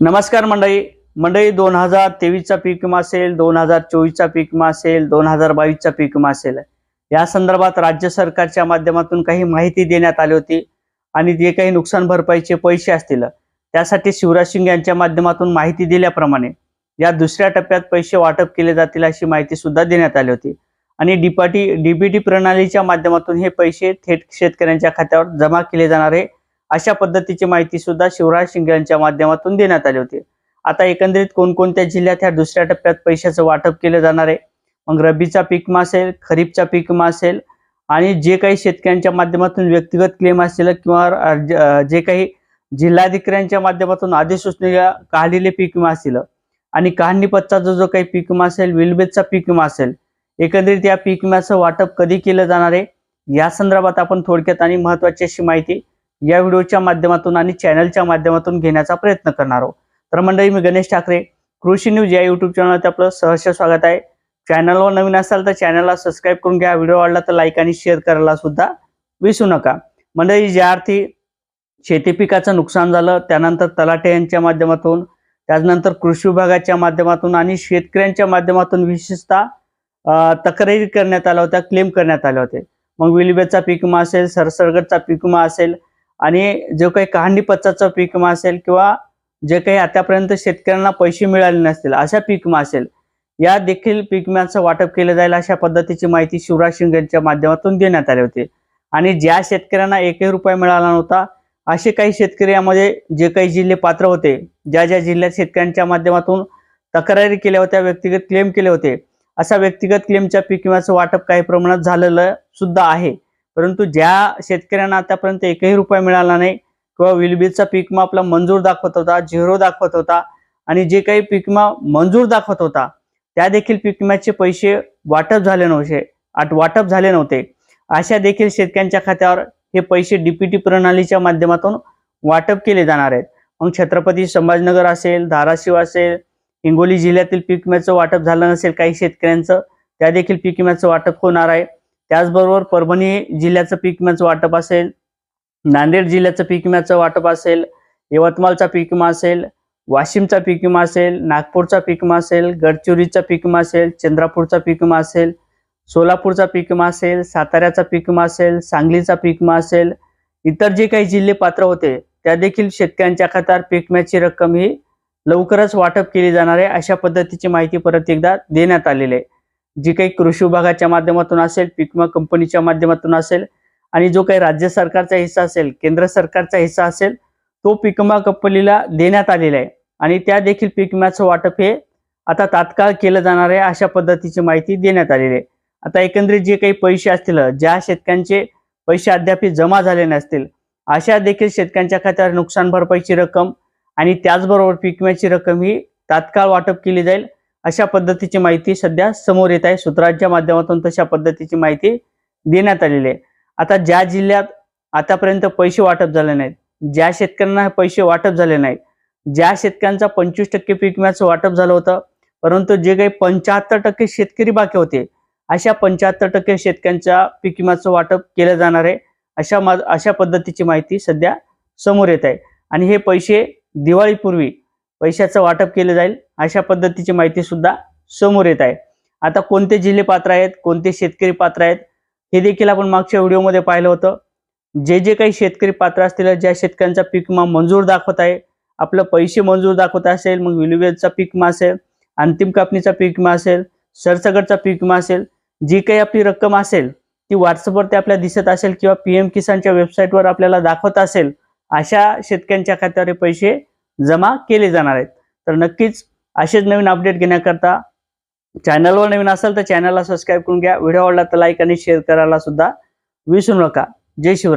नमस्कार मंडळी. मंडळी दोन हजार तेवीसचा पीक विमा असेल दोन हजार चोवीसचा पीक विमा असेल दोन हजार बावीसचा पीक विमा असेल. या संदर्भात राज्य सरकारच्या माध्यमातून काही माहिती देण्यात आली होती आणि जे काही नुकसान भरपाईचे पैसे असतील त्यासाठी शिवराज सिंग यांच्या माध्यमातून माहिती दिल्याप्रमाणे या दुसऱ्या टप्प्यात पैसे वाटप केले जातील अशी माहिती सुद्धा देण्यात आली होती. आणि डीपाटी डीबीटी प्रणालीच्या माध्यमातून हे पैसे थेट शेतकऱ्यांच्या खात्यावर जमा केले जाणार आहे. अशा पद्धतीची माहिती सुद्धा शिवराज शिंगे यांच्या माध्यमातून देण्यात आली होती. आता एकंदरीत कोणकोणत्या जिल्ह्यात ह्या दुसऱ्या टप्प्यात पैशाचं वाटप केलं जाणार आहे? मग रब्बीचा पीक मा असेल खरीपचा पीक मा असेल आणि जे काही शेतकऱ्यांच्या माध्यमातून व्यक्तिगत क्लेम असेल किंवा जे काही जिल्हाधिकाऱ्यांच्या माध्यमातून अधिसूचनेला काढलेले पीक विमा असेल आणि काढणीपथचा जो जो काही पीक विमा असेल विलबेचा पीक विमा असेल एकंदरीत या पीक विम्याचं वाटप कधी केलं जाणार आहे? या संदर्भात आपण थोडक्यात आणि महत्वाची अशी माहिती या व्हिडिओच्या माध्यमातून आणि चॅनलच्या माध्यमातून घेण्याचा प्रयत्न करणार आहोत. तर मंडळी मी गणेश ठाकरे कृषी न्यूज या युट्यूब चॅनलवरती आपलं सहर्ष स्वागत आहे. चॅनलवर नवीन असाल तर चॅनलला सबस्क्राईब करून घ्या. व्हिडिओ आवडला तर लाईक आणि शेअर करायला सुद्धा विसरू नका. मंडळी ज्या अर्थी शेती पिकाचं नुकसान झालं त्यानंतर तलाटे यांच्या माध्यमातून त्यानंतर कृषी विभागाच्या माध्यमातून आणि शेतकऱ्यांच्या माध्यमातून विशेषतः तक्रारी करण्यात आल्या होत्या क्लेम करण्यात आले होते मग विलिबेचा पीक विमा असेल सरसरगडचा पीक विमा असेल आणि जो काही कहाणीपत्राचा पीक विमा असेल किंवा जे काही आतापर्यंत शेतकऱ्यांना पैसे मिळाले नसतील अशा पीक विमा असेल या देखील पीक विम्याचं वाटप केलं जाईल अशा पद्धतीची माहिती शिवराज शिंगे यांच्या माध्यमातून देण्यात आली होती. आणि ज्या शेतकऱ्यांना एकही रुपया मिळाला नव्हता असे काही शेतकरी यामध्ये जे काही जिल्हे पात्र होते ज्या ज्या जिल्ह्यात शेतकऱ्यांच्या माध्यमातून तक्रारी केल्या होत्या व्यक्तिगत क्लेम केले होते अशा व्यक्तिगत क्लेमच्या पीक विम्याचं वाटप काही प्रमाणात झालेलं सुद्धा आहे. परंतु ज्या शेतकऱ्यांना आतापर्यंत एकही रुपया मिळाला नाही किंवा विलबीचा पिकमा आपला मंजूर दाखवत होता झिरो दाखवत होता आणि जे काही पिकमा मंजूर दाखवत होता त्या देखील पिकम्याचे पैसे वाटप झाले नव्हते आट- वाटप झाले नव्हते. अशा देखील शेतकऱ्यांच्या खात्यावर हे पैसे डीपीटी प्रणालीच्या माध्यमातून वाटप केले जाणार आहेत. मग छत्रपती संभाजीनगर असेल धाराशिव असेल हिंगोली जिल्ह्यातील पीक विम्याचं वाटप झालं नसेल काही शेतकऱ्यांचं त्या देखील पीक विम्याचं वाटप होणार आहे. त्याचबरोबर परभणी जिल्ह्याचं पीक विम्याचं वाटप असेल नांदेड जिल्ह्याचं पीक विम्याचं वाटप असेल यवतमाळचा पीक विमा असेल वाशिमचा पीक विमा असेल नागपूरचा पीक विमा असेल गडचिरोलीचा पीक विमा असेल चंद्रपूरचा पीक विमा असेल सोलापूरचा पीक विमा असेल साताऱ्याचा पीक विमा असेल सांगलीचा पीक विमा असेल इतर जे काही जिल्हे पात्र होते त्या देखील शेतकऱ्यांच्या खात्यावर पीक विम्याची रक्कम ही लवकरच वाटप केली जाणार आहे अशा पद्धतीची माहिती परत एकदा देण्यात आलेली आहे जी काही कृषी विभागाच्या माध्यमातून असेल पीक विमा कंपनीच्या माध्यमातून असेल आणि जो काही राज्य सरकारचा हिस्सा असेल केंद्र सरकारचा हिस्सा असेल तो पीक विमा कंपनीला देण्यात आलेला आहे. आणि त्या देखील पीक विम्याचं वाटप हे आता तात्काळ केलं जाणार आहे अशा पद्धतीची माहिती देण्यात आलेली आहे. आता एकंदरीत जे काही पैसे असतील ज्या शेतकऱ्यांचे पैसे अद्याप जमा झाले नसतील अशा देखील शेतकऱ्यांच्या खात्यावर नुकसान भरपाईची रक्कम आणि त्याचबरोबर पीक विम्याची रक्कम ही तात्काळ वाटप केली जाईल. अशा पद्धतीची माहिती सध्या समोर येत आहे. सूत्रांच्या माध्यमातून तशा पद्धतीची माहिती देण्यात आलेली आहे. आता ज्या जिल्ह्यात आतापर्यंत पैसे वाटप झाले नाहीत ज्या शेतकऱ्यांना हे पैसे वाटप झाले नाहीत ज्या शेतकऱ्यांचा पंचवीस टक्के पीक विम्याचं वाटप झालं होतं परंतु जे काही पंच्याहत्तर टक्के शेतकरी बाकी होते अशा पंच्याहत्तर टक्के शेतकऱ्यांच्या पीक विम्याचं वाटप केलं जाणार आहे अशा मा अशा पद्धतीची माहिती सध्या समोर येत आहे. आणि हे पैसे दिवाळीपूर्वी पैशाचं वाटप केलं जाईल. अशा पद्धतीची माहिती सुद्धा समोर येत आहे. आता कोणते जिल्हे पात्र आहेत? कोणते शेतकरी पात्र आहेत? हे देखील आपण मागच्या व्हिडिओमध्ये पाहिलं होतं. जे जे काही शेतकरी पात्र असतील ज्या शेतकऱ्यांचा पीक विमा मंजूर दाखवत आहे आपलं पैसे मंजूर दाखवत असेल मग विलुवेजचा पीक विमा असेल अंतिम कापणीचा पीक विमा असेल सरसगटचा पीक विमा असेल जी काही आपली रक्कम असेल ती व्हॉट्सअपवरती आपल्याला दिसत असेल किंवा पी एम किसानच्या वेबसाईटवर आपल्याला दाखवत असेल अशा शेतकऱ्यांच्या खात्यावर पैसे जमा केले जाणार आहेत. तर नक्कीच असेच नवीन अपडेट घेण्याकरता चॅनलवर नवीन असेल तर चॅनलला सबस्क्राईब करून घ्या. व्हिडिओ आवडला तर लाईक आणि शेअर करायला सुद्धा विसरू नका. जय शिवराय.